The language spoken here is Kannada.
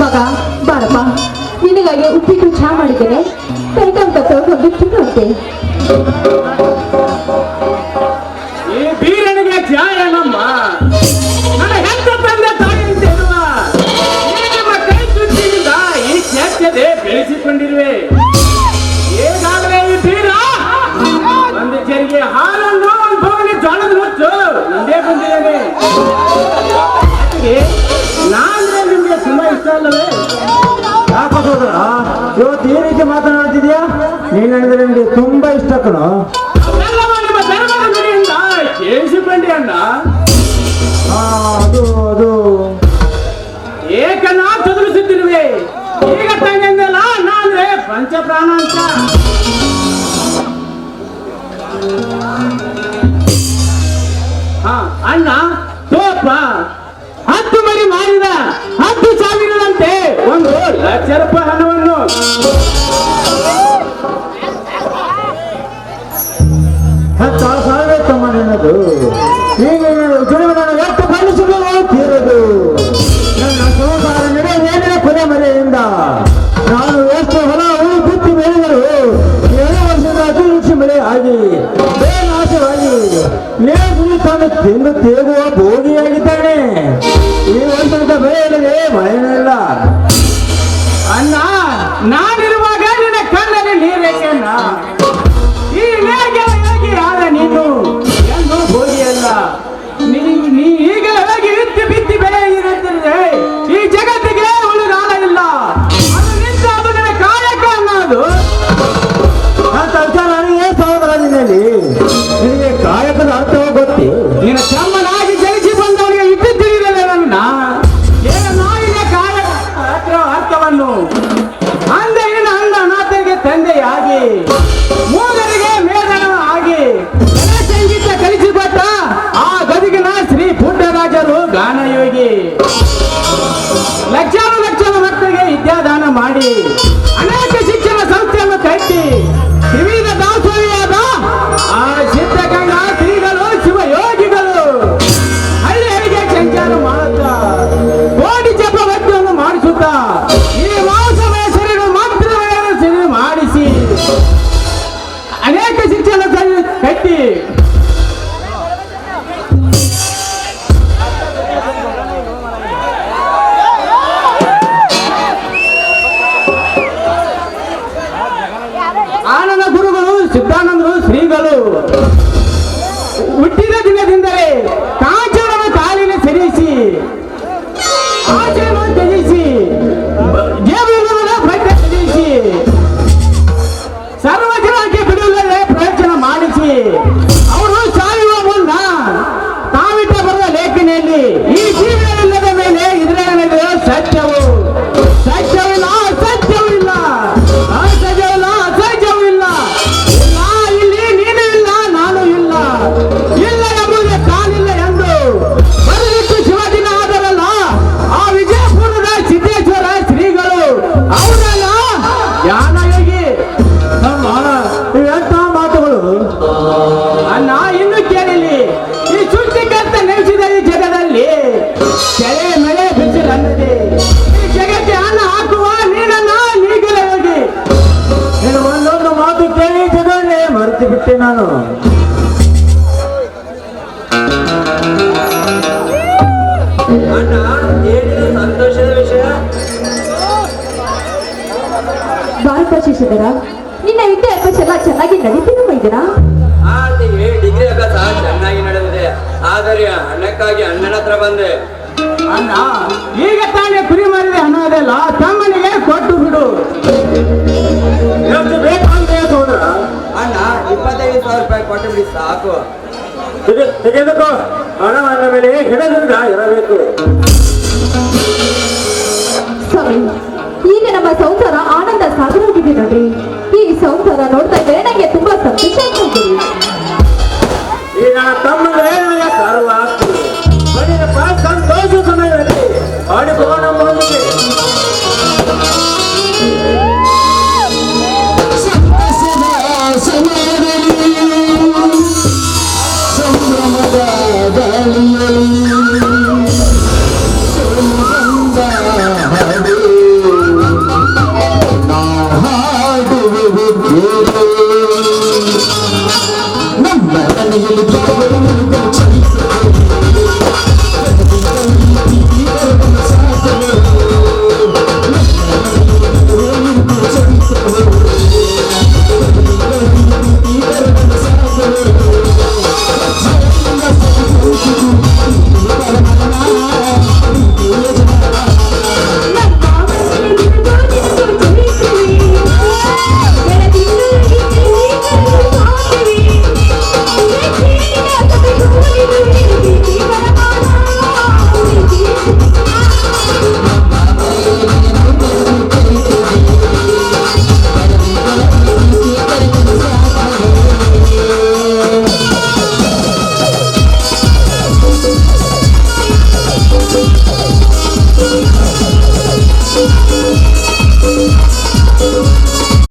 ಮಗ, ಬಾರಪ್ಪ. ನಿನಗಾಗಿ ಉಪ್ಪಿಟ್ಟು ಚಹಾ ಮಾಡಿದ್ದೇನೆ. ತೊಳ್ಕೊಂಡು ತಿನ್ನುವಂತೆ ಈ ತಂದೆ ಕೈ ಈ ಜರಿಗೆ ಹಾಲನ್ನು ಒಂದು ಭವನಿ ಜೋಳದ ಮುಂದೆ ಬಂದಿದ್ದೇನೆ ಮಾತನಾಡ್ತಿದ್ಯಾ? ನೀನ್ ಹೇಳಿದ್ರೆ ನಿಮ್ಗೆ ತುಂಬಾ ಇಷ್ಟ ಕಣೋ. ರೂಪಾಯಿ ಹಣವನ್ನು. ಹತ್ತಾರು ಸಾವಿರ ತಮ್ಮ ನಿನ್ನದು. ಈಗ ಜೀವನ ಎಷ್ಟು ಫಲಿಸುವುದು ತೀರದು. ನನ್ನ ಸಂಸಾರ ನಡೆಯುವುದೇನಿಲ್ಲ ಕೊನೆ ಮರೆಯಿಂದ? ನಾನು ಎಷ್ಟು ಹೊಲ ಹೂ ಬಿತ್ತಿ ಬೆಳೆದರು ಏಳು ವರ್ಷದ ಅತಿವೃಕ್ಷ ಮಳೆ ಆಗಿ ಬೇನಾಶವಾಗಿ ನೇಗುಲಿ ತಾನು ತಿಂದು ತೇಗುವ ಭೋಗಿಯಾಗಿದ್ದಾನೆ. ಈ ವರ್ಷದ ಬೆಳೆಯಲ್ಲಿ ಮಳೆನೇ ಇಲ್ಲ. ಅಣ್ಣ ನಾನಿರುವಾಗ ನಿನ್ನ ಕಣ್ಣಲ್ಲಿ ನೀರೇಕೆಣ್ಣ ಅರ್ಥವನ್ನು ಅಂದೆ ನಿನ್ನ ಅಂದ ಅನಾಥರಿಗೆ ತಂದೆಯಾಗಿ ಮೂಗರಿಗೆ ಮೇಧನ ಆಗಿ ಸಂಗೀತ ಕಲಿಸಿಕೊಟ್ಟ ಆ ಗದುಗಿನ ಶ್ರೀ ಪುಟ್ಟರಾಜರು ಗಾನಯೋಗಿ ಕಟ್ಟಿ ಆನಂದ ಗುರುಗಳು ಸಿದ್ಧಾನಂದರು ಶ್ರೀಗಳು. ಹುಟ್ಟಿದ ನಾನು ಅಣ್ಣ ಏನಿದು ಸಂತೋಷದ ವಿಷಯ ಶಿಶುಧರ ನಿನ್ನ ವಿದ್ಯಾಭ್ಯಾಸ ಎಲ್ಲ ಚೆನ್ನಾಗಿ ನಡೀತಿದೆ ಮೈದನ ಡಿಗ್ರಿ ಅಭ್ಯಾಸ ಚೆನ್ನಾಗಿ ನಡೆದಿದೆ. ಆದರೆ ಹಣಕ್ಕಾಗಿ ಅಣ್ಣನ ಹತ್ರ ಬಂದೆ. ಅಣ್ಣ ಈಗ ತಾನೇ ಕುರಿ ಮಾರಿದ ಅನ್ನೋದೆಲ್ಲ ತಮ್ಮನಿಗೆ ಕೊಟ್ಟು ಬಿಡು. ಕೊಟ್ಟು ಬಿಡಿ ಸಾಕು. ತೆಗೆ- ತೆಗೆದುಕೋ. ಹಣವನ್ನ ಮೇಲೆ ಹಿಡದಿಂದ ಇರಬೇಕು. ಸ್ವಾಮಿ ಈಗ ನಮ್ಮ ಸಂಸಾರ ಆನಂದ ಸಾಗರೋಗಿದೆ ನೋಡ್ರಿ. ಈ ಸಂಸಾರ ನೋಡ್ತಾ ಇದ್ರೆ ನನಗೆ ತುಂಬಾ ಸಂತೋಷ ಆಗ್ತದೆ ಈಗ ತಮ್ಮಂದ್ರೆ ಬಾ ಗಲಿಯೇ ಸೋಮಂಜಾಡೆ ನಾ ಹಾಡುವೆ